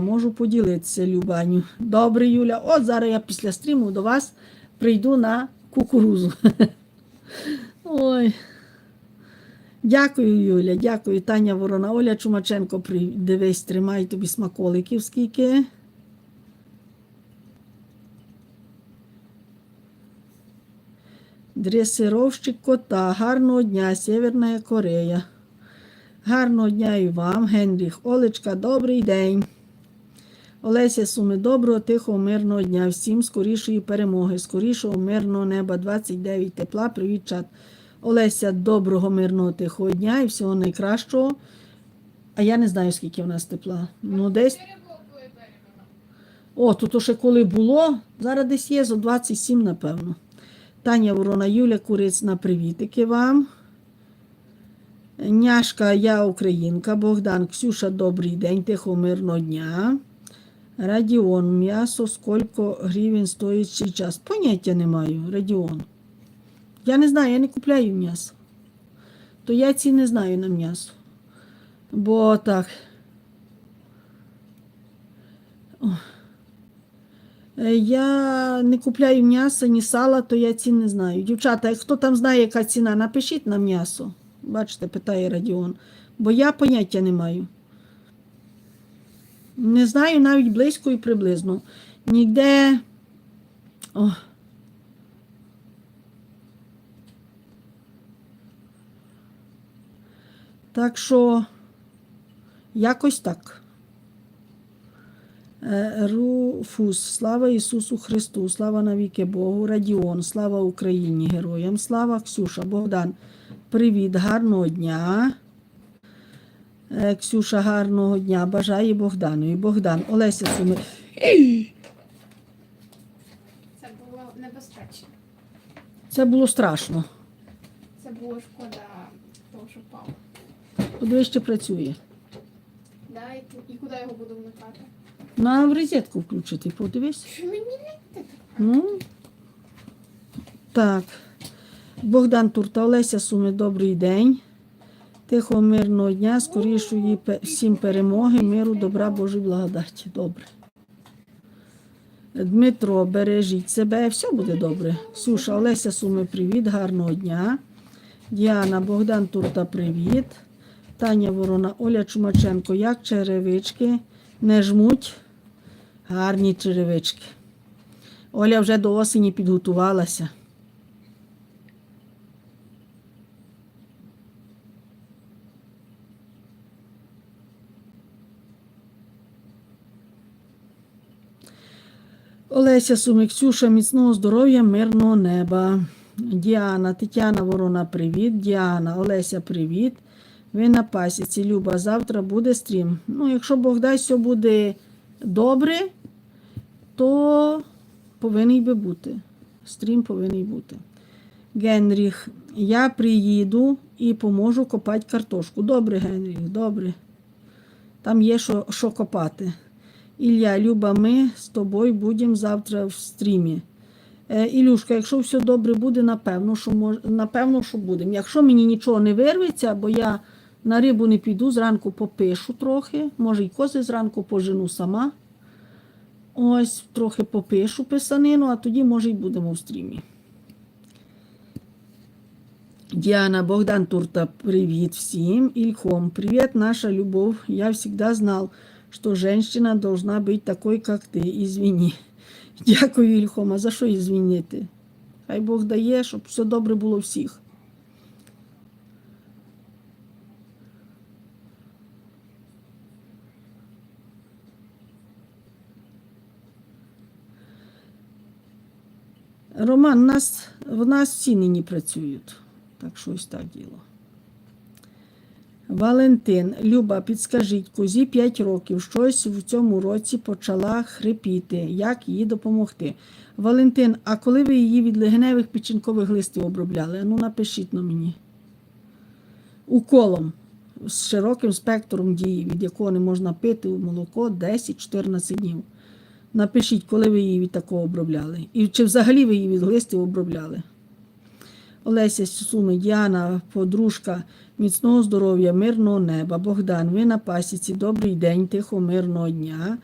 можу поділитися, Любаню. Добре, Юля. От зараз я після стріму до вас прийду на кукурузу. Ой. Дякую, Юля, дякую. Таня Ворона. Оля Чумаченко, дивись, тримай тобі смаколиків скільки. Дресировщик кота. Гарного дня, Северна Корея. Гарного дня і вам, Генріх. Олечка, добрий день. Олеся Суми, доброго, тихого, мирного дня. Всім скорішої перемоги, скорішого мирного неба, 29 тепла. Привіт, чат. Олеся, доброго, мирного, тихого дня і всього найкращого. А я не знаю, скільки в нас тепла. Ну, десь. О, тут ще коли було, зараз десь є зо 27, напевно. Таня Ворона, Юля Курицна, привітики вам. Няшка, я українка, Богдан, Ксюша, добрий день, тихо, мирного дня. Радіон, м'ясо, скільки гривень стоїть цей час? Поняття не маю, Радіон. Я не знаю, я не купляю м'ясо. То я ці не знаю на м'ясо. Бо так. Е, Я не купляю м'ясо, ні сала, то я цін не знаю. Дівчата, хто там знає, яка ціна, напишіть на м'ясо. Бачите, питає Радіон. Бо я поняття не маю. Не знаю навіть близько і приблизно. Ніде. О. Так що якось так. Е, Руфус, слава Ісусу Христу, слава навіки Богу, Радіон, слава Україні, героям, слава Ксюша, Богдан, привіт, гарного дня. Е, Ксюша, гарного дня. Бажає Богдану. І Богдан, Олеся Суми. Це було небезпечно. Це було страшно. Це було шкода того, що впав. Подивись, що працює. Да, і, і куди його буду вмикати? На в розетку включити, подивись. Що мені не? Ну, так. Богдан Турта, Олеся Суми, добрий день. Тихого мирного дня, скорішої всім перемоги, миру, добра, Божої благодаті. Добре. Дмитро, бережіть себе, все буде добре. Ксюша, Олеся Суми, привіт, гарного дня. Діана, Богдан Турта, привіт. Таня Ворона, Оля Чумаченко, як черевички не жмуть. Гарні черевички. Оля вже до осені підготувалася. Олеся Сумик, Ксюша, міцного здоров'я, мирного неба. Діана, Тетяна Ворона, привіт. Діана, Олеся, привіт. Ви на пасіці. Люба, завтра буде стрім. Ну, якщо Бог дасть, все буде добре, то повинен би бути. Стрім повинен бути. Генріх, я приїду і поможу копати картошку. Добре, Генріх, добре. Там є що, що копати. Ілля, Люба, ми з тобою будемо завтра в стрімі. Е, Ілюшка, якщо все добре буде, напевно, що мож... напевно, що будемо. Якщо мені нічого не вирветься, бо я на рибу не піду, зранку попишу трохи, може й кози зранку пожену сама. Ось трохи попишу писанину, а тоді, може, й будемо в стрімі. Діана, Богдан Турта, привіт всім. Ильхом, привет, наша любовь. Я всегда знал, что женщина должна быть такой, как ты. Извини. Дякую, Ільхом. А за що ізвінити? Хай Бог дає, щоб все добре було всіх. Роман, нас, в нас всі нині працюють. Так що ось так діло. Валентин, Люба, підскажіть, козі 5 років, щось в цьому році почала хрипіти. Як їй допомогти? Валентин, а коли ви її від легеневих печінкових листів обробляли? Ну, напишіть на мені. Уколом з широким спектром дії, від якого не можна пити молоко 10-14 днів. Напишіть, коли ви її від такого обробляли. І чи взагалі ви її від листів обробляли. Олеся Суми, Діана, подружка, міцного здоров'я, мирного неба. Богдан, ви на пасіці, добрий день, тихо, мирного дня.